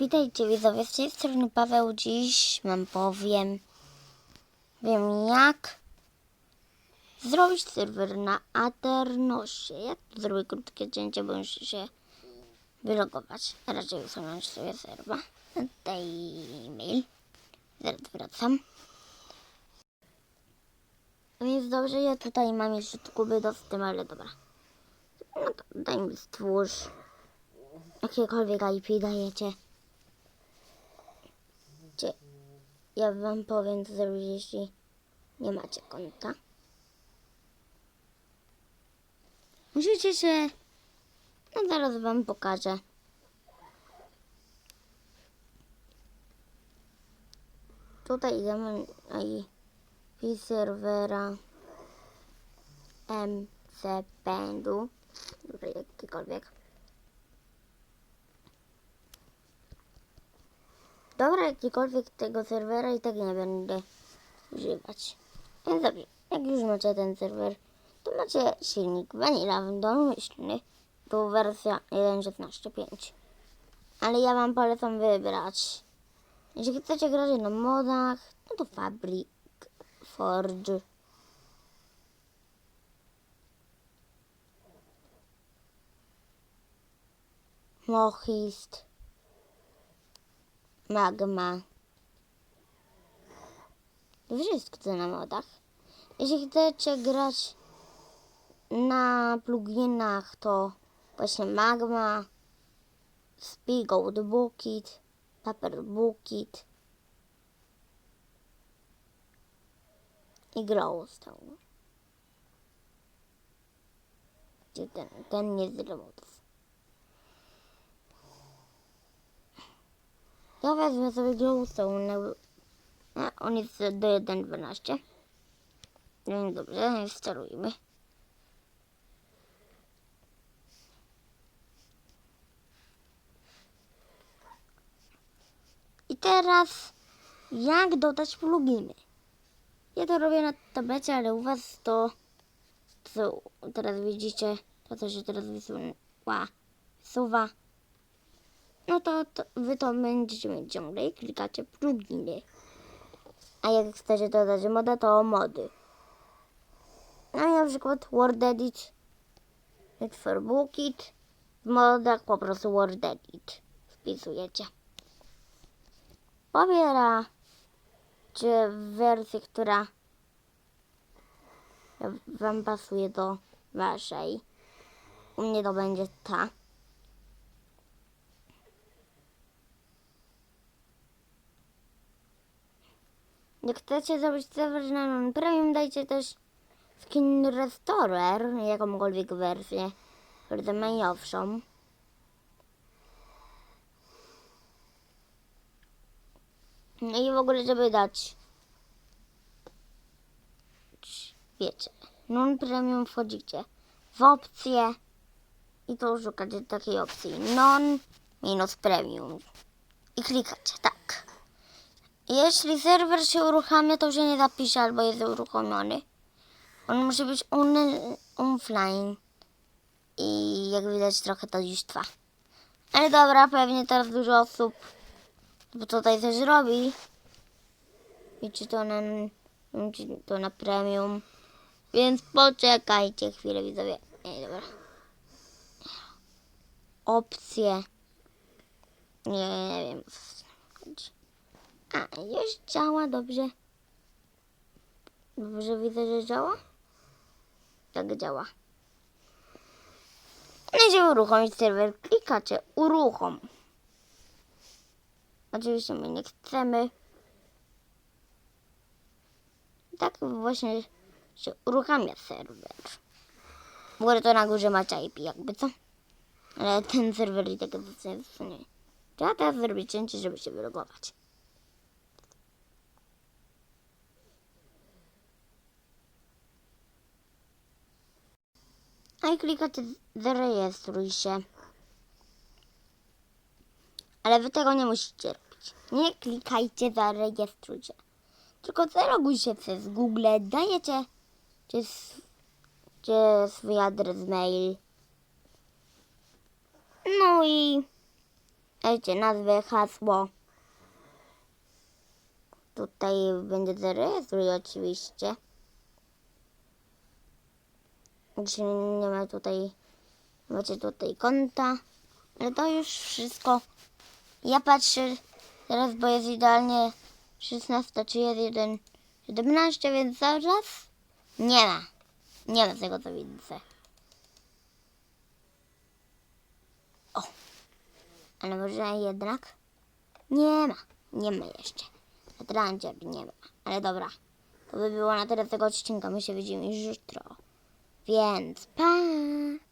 Witajcie widzowie, z tej strony Paweł. Dziś wam powiem, wiem jak zrobić serwer na Aternosie. Jak zrobię krótkie cięcie, bo muszę się wylogować. Raczej usunąć sobie serwa. Daj e-mail. Zaraz wracam. No Więc dobrze, ja tutaj mam jeszcze kuby do ale dobra. No to daj mi stwórz. Jakiekolwiek IP dajecie. Ja wam powiem, co zrobić, jeśli nie macie konta. Musicie się... No zaraz wam pokażę. Tutaj idziemy na IP serwera MC Pędu. Dobra, jakikolwiek. Tego serwera i tak nie będę używać. Więc dobrze, jak już macie ten serwer, to macie silnik Vanilla domyślny. Tu wersja 1.16.5. Ale ja wam polecam wybrać. Jeśli chcecie grać na modach, no to Fabric, Forge. Mohist. Magma. Wszystko na modach. Jeśli chcecie grać na pluginach, to właśnie Magma, Spigold Bucket, Paper Bucket i Glowstone. Ten, ten nie z Ja wezmę sobie glowstone. A, on jest do 1.12. No dobrze, instalujmy. I teraz jak dodać pluginy? Ja to robię na tablecie, ale u was to co teraz widzicie, to co się teraz wysuwa, wysuwa no to, to wy to będziecie mieć ciągle i klikacie pluginy. A jak chcecie dodać moda, to mody. No i na przykład Word Edit, for Bookit, w modach po prostu Word Edit wpisujecie. Pobiera czy wersję, która wam pasuje do waszej. U mnie to będzie ta. Jak chcecie zrobić serwer na non-premium, dajcie też Skin Restorer, jakąkolwiek wersję, najnowszą. No i w ogóle, żeby dać, wiecie, non-premium wchodzicie w opcję i to szukacie takiej opcji non minus premium i klikacie tak. Jeśli serwer się uruchamia, to się nie zapisze albo jest uruchomiony. On musi być on, offline. I jak widać trochę to już trwa. Ale dobra, pewnie teraz dużo osób tutaj coś robi. Czy to na, to na premium. Więc poczekajcie chwilę widzowie. Nie, dobra. Opcje. Nie, nie wiem. A, już działa dobrze. Dobrze widzę, że działa? Tak działa. No Idziemy uruchomić serwer. Klikacie uruchom. Oczywiście my nie chcemy. Tak właśnie się uruchamia serwer. W ogóle to na górze macie IP jakby co? Ale ten serwer i tak jest nie. Trzeba teraz zrobić cięcie, żeby się wylogować. A i klikacie zarejestruj się. Ale wy tego nie musicie robić. Nie klikajcie zarejestruj się. Tylko zaloguj się przez Google, dajecie czy, czy swój adres mail. No i Dajcie nazwę, hasło. Tutaj będzie zarejestruj oczywiście. Nie ma tutaj, macie tutaj konta. Ale to już wszystko. Ja patrzę teraz, bo jest idealnie 16 czy jest 1, 17, więc zaraz nie ma. Nie ma tego, co widzę. O, ale może jednak nie ma. Nie ma jeszcze. Atlancie nie ma. Ale dobra. To by było na tyle tego odcinka. My się widzimy już jutro. Więc pa!